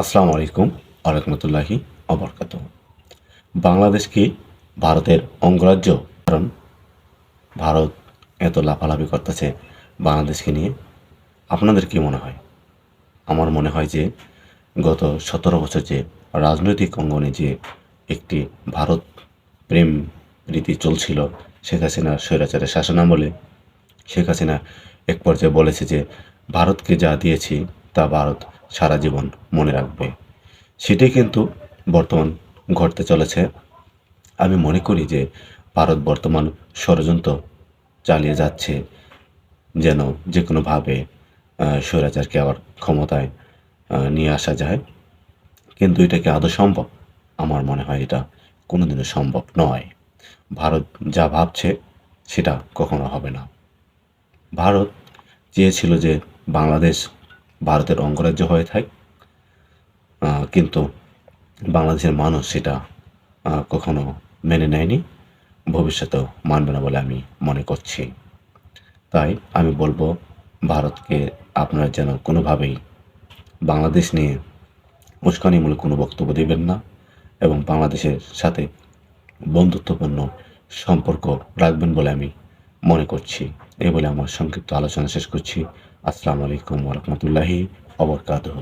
আসসালামু আলাইকুম আরহামতুল্লাহি অবরকাত বাংলাদেশ কি ভারতের অঙ্গরাজ্য? কারণ ভারত এত লাফালাফি করতেছে বাংলাদেশকে নিয়ে। আপনাদের কি মনে হয়? আমার মনে হয় যে গত সতেরো বছর যে রাজনৈতিক অঙ্গনে যে একটি ভারত প্রেম রীতি চলছিল শেখ হাসিনা স্বৈরাচারের শাসনামলে, শেখ হাসিনা এক পর্যায়ে বলেছে যে, ভারতকে যা দিয়েছি তা ভারত সারা জীবন মনে রাখবে। সেটাই কিন্তু বর্তমান ঘটতে চলেছে। আমি মনে করি যে ভারত বর্তমান ষড়যন্ত্র চালিয়ে যাচ্ছে, যেন যে কোনোভাবে স্বৈরাচারকে আবার ক্ষমতায় নিয়ে আসা যায়। কিন্তু এটা কি আদৌ সম্ভব? আমার মনে হয় এটা কোনোদিনও সম্ভব নয়। ভারত যা ভাবছে, সেটা কখনো হবে না। ভারত চেয়েছিল যে বাংলাদেশ ভারতের অঙ্গরাজ্য হয়ে থাক। কিন্তু বাংলাদেশের মানুষ সেটা কখনো মেনে নেয়নি। ভবিষ্যতেও মানবে না বলে আমি মনে করছি। তাই আমি বলব, ভারতকে আপনারা যেন কোনোভাবেই বাংলাদেশ নিয়ে উস্কানিমূলক কোনো বক্তব্য দেবেন না এবং বাংলাদেশের সাথে বন্ধুত্বপূর্ণ সম্পর্ক রাখবেন বলে আমি মনে করছি। এই বলে আমার সংক্ষিপ্ত আলোচনা শেষ করছি। আসসালামু আলাইকুম ওরহমতুল্লাহি অবরকাতহ